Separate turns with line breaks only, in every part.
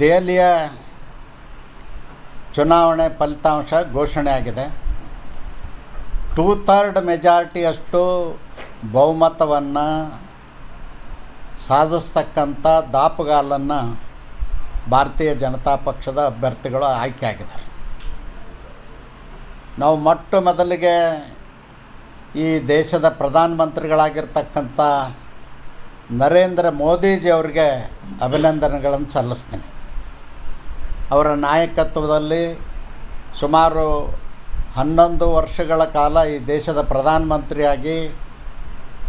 ದೆಹಲಿಯ ಚುನಾವಣೆ ಫಲಿತಾಂಶ ಘೋಷಣೆ ಆಗಿದೆ ಟೂ ಥರ್ಡ್ ಮೆಜಾರಿಟಿಯಷ್ಟು ಬಹುಮತವನ್ನು ಸಾಧಿಸ್ತಕ್ಕಂಥ ದಾಪುಗಾಲನ್ನು ಭಾರತೀಯ ಜನತಾ ಪಕ್ಷದ ಅಭ್ಯರ್ಥಿಗಳು ಆಯ್ಕೆಯಾಗಿದ್ದಾರೆ ನಾವು ಮೊಟ್ಟ ಮೊದಲಿಗೆ ಈ ದೇಶದ ಪ್ರಧಾನಮಂತ್ರಿಗಳಾಗಿರ್ತಕ್ಕಂಥ ನರೇಂದ್ರ ಮೋದಿಜಿ ಅವರಿಗೆ ಅಭಿನಂದನೆಗಳನ್ನು ಸಲ್ಲಿಸ್ತೀನಿ. ಅವರ ನಾಯಕತ್ವದಲ್ಲಿ ಸುಮಾರು ಹನ್ನೊಂದು ವರ್ಷಗಳ ಕಾಲ ಈ ದೇಶದ ಪ್ರಧಾನಮಂತ್ರಿಯಾಗಿ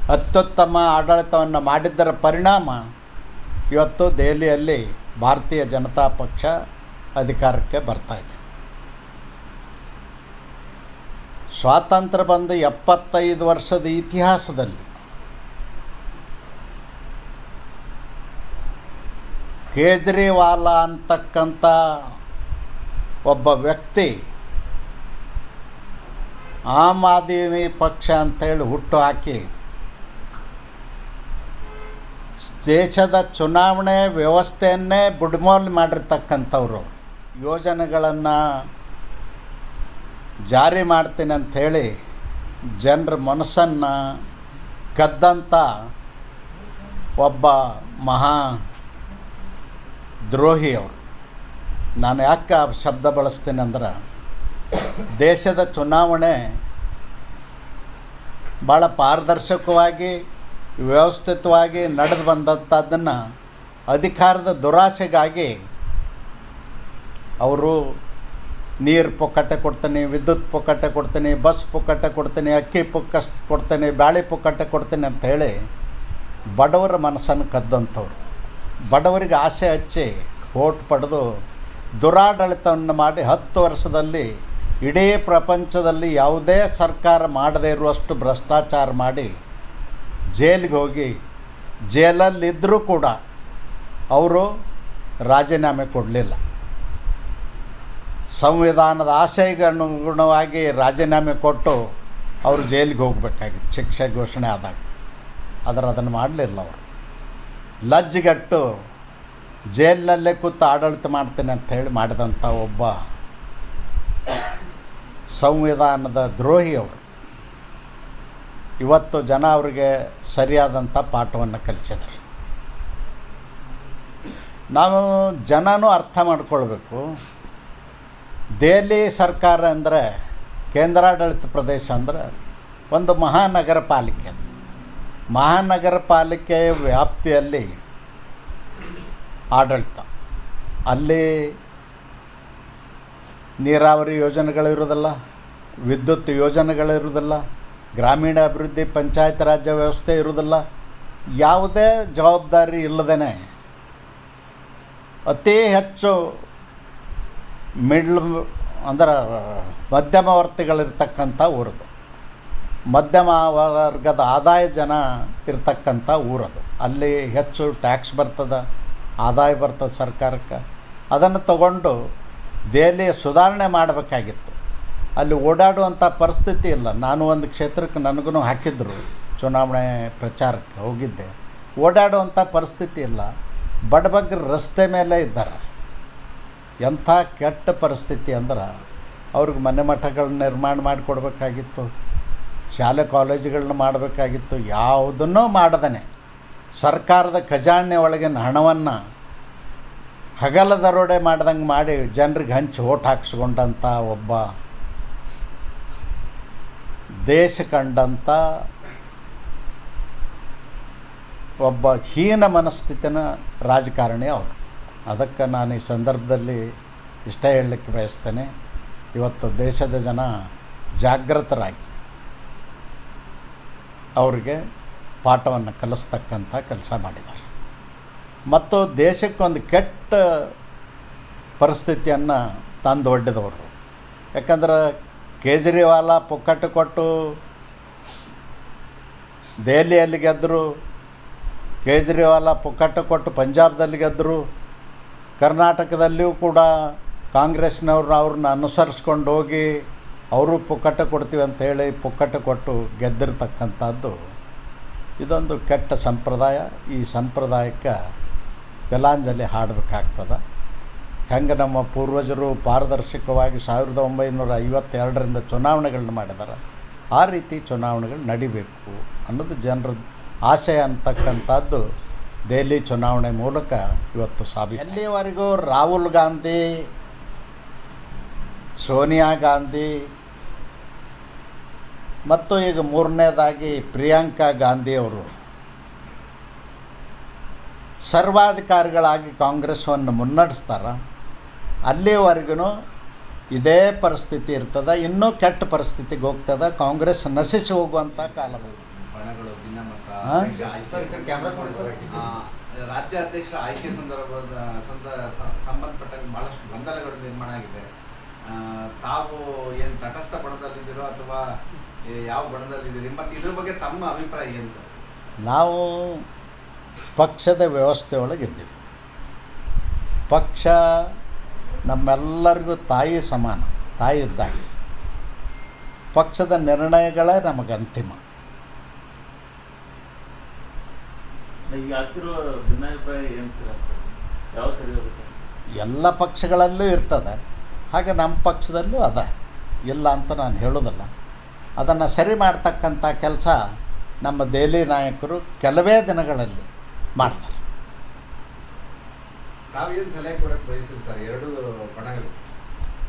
ಅತ್ಯುತ್ತಮ ಆಡಳಿತವನ್ನು ಮಾಡಿದ್ದರ ಪರಿಣಾಮ ಇವತ್ತು ದೆಹಲಿಯಲ್ಲಿ ಭಾರತೀಯ ಜನತಾ ಪಕ್ಷ ಅಧಿಕಾರಕ್ಕೆ ಬರ್ತಾಯಿದೆ ಸ್ವಾತಂತ್ರ್ಯ ಬಂದು ಎಪ್ಪತ್ತೈದು ವರ್ಷದ ಇತಿಹಾಸದಲ್ಲಿ ಕೇಜ್ರಿವಾಲ ಅಂತಕ್ಕಂಥ ಒಬ್ಬ ವ್ಯಕ್ತಿ ಆಮ್ ಆದಮಿ ಪಕ್ಷ ಅಂತೇಳಿ ಹುಟ್ಟು ಹಾಕಿ ದೇಶದ ಚುನಾವಣೆ ವ್ಯವಸ್ಥೆಯನ್ನೇ ಬುಡ್ಮೋಲ್ ಮಾಡಿರ್ತಕ್ಕಂಥವ್ರು. ಯೋಜನೆಗಳನ್ನು ಜಾರಿ ಮಾಡ್ತೀನಿ ಅಂಥೇಳಿ ಜನರ ಮನಸ್ಸನ್ನು ಕದ್ದಂಥ ಒಬ್ಬ ಮಹಾ ದ್ರೋಹಿ ಅವರು. ನಾನು ಯಾಕೆ ಆ ಶಬ್ದ ಬಳಸ್ತೇನೆ ಅಂದ್ರೆ, ದೇಶದ ಚುನಾವಣೆ ಭಾಳ ಪಾರದರ್ಶಕವಾಗಿ, ವ್ಯವಸ್ಥಿತವಾಗಿ ನಡೆದು ಬಂದಂಥದ್ದನ್ನು ಅಧಿಕಾರದ ದುರಾಸೆಗಾಗಿ ಅವರು ನೀರು ಪೊಕ್ಕಟ್ಟೆ ಕೊಡ್ತೀನಿ, ವಿದ್ಯುತ್ ಪೊಕ್ಕಟ್ಟೆ ಕೊಡ್ತೀನಿ, ಬಸ್ ಪೊಕ್ಕಟ್ಟೆ ಕೊಡ್ತೀನಿ, ಅಕ್ಕಿ ಪೊಕ್ಕ ಕೊಡ್ತೀನಿ, ಬ್ಯಾಳೆ ಪೊಕ್ಕಟ್ಟೆ ಕೊಡ್ತೀನಿ ಅಂತ ಹೇಳಿ ಬಡವರ ಮನಸ್ಸನ್ನು ಕದ್ದಂಥವ್ರು. ಬಡವರಿಗೆ ಆಸೆ ಹಚ್ಚಿ ಓಟ್ ಪಡೆದು ದುರಾಡಳಿತವನ್ನು ಮಾಡಿ ಹತ್ತು ವರ್ಷದಲ್ಲಿ ಇಡೀ ಪ್ರಪಂಚದಲ್ಲಿ ಯಾವುದೇ ಸರ್ಕಾರ ಮಾಡದೇ ಇರುವಷ್ಟು ಭ್ರಷ್ಟಾಚಾರ ಮಾಡಿ ಜೈಲಿಗೆ ಹೋಗಿ ಜೈಲಲ್ಲಿದ್ದರೂ ಕೂಡ ಅವರು ರಾಜೀನಾಮೆ ಕೊಡಲಿಲ್ಲ. ಸಂವಿಧಾನದ ಆಶಯಕ್ಕೆ ಅನುಗುಣವಾಗಿ ರಾಜೀನಾಮೆ ಕೊಟ್ಟು ಅವರು ಜೈಲಿಗೆ ಹೋಗಬೇಕಾಗಿತ್ತು, ಶಿಕ್ಷೆ ಘೋಷಣೆ ಆದಾಗ. ಆದರೆ ಅದನ್ನು ಮಾಡಲಿಲ್ಲ ಅವರು. ಲಜ್ಜೆಗಟ್ಟು ಜೈಲಿನಲ್ಲೇ ಕೂತು ಆಡಳಿತ ಮಾಡ್ತೇನೆ ಅಂತ ಹೇಳಿ ಮಾಡಿದಂಥ ಒಬ್ಬ ಸಂವಿಧಾನದ ದ್ರೋಹಿ ಅವರು. ಇವತ್ತು ಜನ ಅವರಿಗೆ ಸರಿಯಾದಂಥ ಪಾಠವನ್ನು ಕಲಿಸಿದರು ನಾವು ಜನನೂ ಅರ್ಥ ಮಾಡಿಕೊಳ್ಬೇಕು. ದೆಹಲಿ ಸರ್ಕಾರ ಅಂದರೆ ಕೇಂದ್ರಾಡಳಿತ ಪ್ರದೇಶ ಅಂದರೆ ಒಂದು ಮಹಾನಗರ ಪಾಲಿಕೆ ಅದು. ಮಹಾನಗರ ಪಾಲಿಕೆಯ ವ್ಯಾಪ್ತಿಯಲ್ಲಿ ಆಡಳಿತ. ಅಲ್ಲಿ ನೀರಾವರಿ ಯೋಜನೆಗಳಿರೋದಿಲ್ಲ ವಿದ್ಯುತ್ ಯೋಜನೆಗಳಿರುವುದಿಲ್ಲ ಗ್ರಾಮೀಣ ಅಭಿವೃದ್ಧಿ ಪಂಚಾಯತ್ ರಾಜ್ಯ ವ್ಯವಸ್ಥೆ ಇರುವುದಿಲ್ಲ. ಯಾವುದೇ ಜವಾಬ್ದಾರಿ ಇಲ್ಲದೇ ಅತಿ ಹೆಚ್ಚು ಮಿಡ್ಲ್, ಅಂದ್ರೆ ಮಧ್ಯಮವರ್ತಿಗಳಿರ್ತಕ್ಕಂಥ ಊರದು. ಮಧ್ಯಮ ವರ್ಗದ ಆದಾಯ ಜನ ಇರ್ತಕ್ಕಂಥ ಊರದು. ಅಲ್ಲಿ ಹೆಚ್ಚು ಟ್ಯಾಕ್ಸ್ ಬರ್ತದೆ, ಆದಾಯ ಬರ್ತದೆ ಸರ್ಕಾರಕ್ಕೆ. ಅದನ್ನು ತಗೊಂಡು ದೆಹಲಿ ಸುಧಾರಣೆ ಮಾಡಬೇಕಾಗಿತ್ತು. ಅಲ್ಲಿ ಓಡಾಡುವಂಥ ಪರಿಸ್ಥಿತಿ ಇಲ್ಲ. ನಾನು ಒಂದು ಕ್ಷೇತ್ರಕ್ಕೆ ನನಗೂ ಹಾಕಿದ್ರು ಚುನಾವಣೆ ಪ್ರಚಾರಕ್ಕೆ ಹೋಗಿದ್ದೆ. ಓಡಾಡುವಂಥ ಪರಿಸ್ಥಿತಿ ಇಲ್ಲ. ಬಡಬಗ್ಗರು ರಸ್ತೆ ಮೇಲೆ ಇದ್ದಾರೆ. ಎಂಥ ಕೆಟ್ಟ ಪರಿಸ್ಥಿತಿ ಅಂದ್ರೆ ಅವ್ರಿಗೆ ಮನೆ ಮಠಗಳನ್ನ ನಿರ್ಮಾಣ ಮಾಡಿಕೊಡ್ಬೇಕಾಗಿತ್ತು. ಶಾಲೆ ಕಾಲೇಜುಗಳನ್ನ ಮಾಡಬೇಕಾಗಿತ್ತು, ಯಾವುದನ್ನೂ ಮಾಡದೇ ಸರ್ಕಾರದ ಖಜಾನೆ ಒಳಗಿನ ಹಣವನ್ನು ಹಗಲ ದರೋಡೆ ಮಾಡ್ದಂಗೆ ಮಾಡಿ ಜನರಿಗೆ ಹಂಚಿ ಓಟ್ ಹಾಕ್ಸ್ಕೊಂಡಂಥ ಒಬ್ಬ, ದೇಶ ಕಂಡಂಥ ಒಬ್ಬ ಹೀನ ಮನಸ್ಥಿತಿನ ರಾಜಕಾರಣಿ ಅವರು. ಅದಕ್ಕೆ ನಾನು ಈ ಸಂದರ್ಭದಲ್ಲಿ ಇಷ್ಟ ಹೇಳಲಿಕ್ಕೆ ಬಯಸ್ತೇನೆ. ಇವತ್ತು ದೇಶದ ಜನ ಜಾಗೃತರಾಗಿ ಅವರಿಗೆ ಪಾಠವನ್ನು ಕಲಿಸ್ತಕ್ಕಂಥ ಕೆಲಸ ಮಾಡಿದ್ದಾರೆ. ಮತ್ತು ದೇಶಕ್ಕೊಂದು ಕೆಟ್ಟ ಪರಿಸ್ಥಿತಿಯನ್ನು ತಂದು ಒಡ್ಡಿದವರು. ಯಾಕಂದ್ರೆ ಕೇಜ್ರಿವಾಲ ಪುಕ್ಕಟ್ಟು ಕೊಟ್ಟು ದೆಹಲಿಯಲ್ಲಿ ಗೆದ್ದರು ಕೇಜ್ರಿವಾಲ ಪುಕ್ಕಟ್ಟು ಕೊಟ್ಟು ಪಂಜಾಬ್ದಲ್ಲಿ ಗೆದ್ದರು ಕರ್ನಾಟಕದಲ್ಲಿಯೂ ಕೂಡ ಕಾಂಗ್ರೆಸ್ನವ್ರನ್ನ ಅವ್ರನ್ನ ಅನುಸರಿಸ್ಕೊಂಡು ಹೋಗಿ ಅವರು ಪುಕ್ಕಟ್ಟೆ ಕೊಡ್ತೀವಿ ಅಂತ ಹೇಳಿ ಪುಕ್ಕಟ್ಟೆ ಕೊಟ್ಟು ಗೆದ್ದಿರ್ತಕ್ಕಂಥದ್ದು ಇದೊಂದು ಕೆಟ್ಟ ಸಂಪ್ರದಾಯ. ಈ ಸಂಪ್ರದಾಯಕ್ಕೆ ಜಲಾಂಜಲಿ ಹಾಡಬೇಕಾಗ್ತದೆ. ಹೆಂಗೆ ನಮ್ಮ ಪೂರ್ವಜರು ಪಾರದರ್ಶಕವಾಗಿ ಸಾವಿರದ ಒಂಬೈನೂರ ಐವತ್ತೆರಡರಿಂದ ಚುನಾವಣೆಗಳನ್ನ ಮಾಡಿದ್ದಾರೆ ಆ ರೀತಿ ಚುನಾವಣೆಗಳು ನಡಿಬೇಕು ಅನ್ನೋದು ಜನರ ಆಶಯ ಅಂತಕ್ಕಂಥದ್ದು ದೆಹಲಿ ಚುನಾವಣೆ ಮೂಲಕ ಇವತ್ತು ಸಾಬೀತು. ಎಲ್ಲಿವರೆಗೂ ರಾಹುಲ್ ಗಾಂಧಿ, ಸೋನಿಯಾ ಗಾಂಧಿ ಮತ್ತು ಈಗ ಮೂರನೇದಾಗಿ ಪ್ರಿಯಾಂಕಾ ಗಾಂಧಿಯವರು. ಸರ್ವಾಧಿಕಾರಿಗಳಾಗಿ ಕಾಂಗ್ರೆಸ್ವನ್ನು ಮುನ್ನಡೆಸ್ತಾರ. ಅಲ್ಲಿವರೆಗೂ ಇದೇ ಪರಿಸ್ಥಿತಿ ಇರ್ತದೆ ಇನ್ನೂ ಕೆಟ್ಟ ಪರಿಸ್ಥಿತಿಗೆ ಹೋಗ್ತದೆ ಕಾಂಗ್ರೆಸ್ ನಶಿಸಿ ಹೋಗುವಂಥ ಕಾಲ
ರಾಜ್ಯಾಧ್ಯಕ್ಷ ಆಯ್ಕೆ ಸಂದರ್ಭದ ಸಂದ ಸ- ಸಂಬಂಧಪಟ್ಟಂಗೆ ಬಹಳಷ್ಟು ಗೊಂದಲಗಳು ನಿರ್ಮಾಣ ಆಗಿದೆ. ತಾವು ಏನು ತಟಸ್ಥ ಬಣದಲ್ಲಿದ್ದೀರೋ ಅಥವಾ ಏ, ಯಾವ ಬಣದಲ್ಲಿದ್ದೀರಿ ಮತ್ತು ಇದ್ರ ಬಗ್ಗೆ ತಮ್ಮ ಅಭಿಪ್ರಾಯ ಏನು ಸರ್?
ನಾವು ಪಕ್ಷದ ವ್ಯವಸ್ಥೆ ಒಳಗಿದ್ದೀವಿ ಪಕ್ಷ ನಮ್ಮೆಲ್ಲರಿಗೂ ತಾಯಿ ಸಮಾನ ತಾಯಿ ಇದ್ದಾಗ. ಪಕ್ಷದ ನಿರ್ಣಯಗಳೇ ನಮಗೆ ಅಂತಿಮ. ಎಲ್ಲ ಪಕ್ಷಗಳಲ್ಲೂ ಇರ್ತದೆ. ಹಾಗೆ ನಮ್ಮ ಪಕ್ಷದಲ್ಲೂ ಅದ. ಇಲ್ಲ ಅಂತ ನಾನು ಹೇಳೋದಲ್ಲ ಅದನ್ನು ಸರಿ ಮಾಡ್ತಕ್ಕಂಥ ಕೆಲಸ ನಮ್ಮ ದೆಹಲಿ ನಾಯಕರು ಕೆಲವೇ ದಿನಗಳಲ್ಲಿ ಮಾಡ್ತಾರೆ.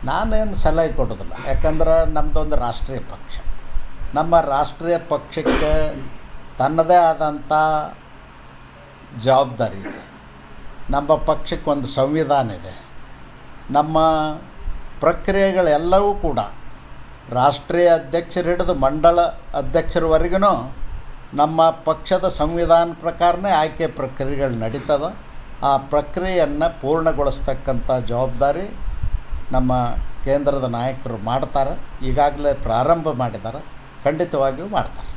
ನಾನೇನು ಸಲಹೆ ಕೊಡೋದಿಲ್ಲ ಯಾಕಂದ್ರೆ ನಮ್ಮದೊಂದು ರಾಷ್ಟ್ರೀಯ ಪಕ್ಷ. ನಮ್ಮ ರಾಷ್ಟ್ರೀಯ ಪಕ್ಷಕ್ಕೆ ತನ್ನದೇ ಆದಂಥ ಜವಾಬ್ದಾರಿ ಇದೆ. ನಮ್ಮ ಪಕ್ಷಕ್ಕೆ ಒಂದು ಸಂವಿಧಾನ ಇದೆ. ನಮ್ಮ ಪ್ರಕ್ರಿಯೆಗಳೆಲ್ಲವೂ ಕೂಡ ರಾಷ್ಟ್ರೀಯ ಅಧ್ಯಕ್ಷರು ಹಿಡಿದು ಮಂಡಳ ಅಧ್ಯಕ್ಷರವರೆಗೂ ನಮ್ಮ ಪಕ್ಷದ ಸಂವಿಧಾನ ಪ್ರಕಾರನೇ ಆಯ್ಕೆ ಪ್ರಕ್ರಿಯೆಗಳು ನಡೀತದೆ ಆ ಪ್ರಕ್ರಿಯೆಯನ್ನು ಪೂರ್ಣಗೊಳಿಸ್ತಕ್ಕಂಥ ಜವಾಬ್ದಾರಿ ನಮ್ಮ ಕೇಂದ್ರದ ನಾಯಕರು ಮಾಡ್ತಾರೆ. ಈಗಾಗಲೇ ಪ್ರಾರಂಭ ಮಾಡಿದ್ದಾರೆ. ಖಂಡಿತವಾಗಿಯೂ ಮಾಡ್ತಾರೆ.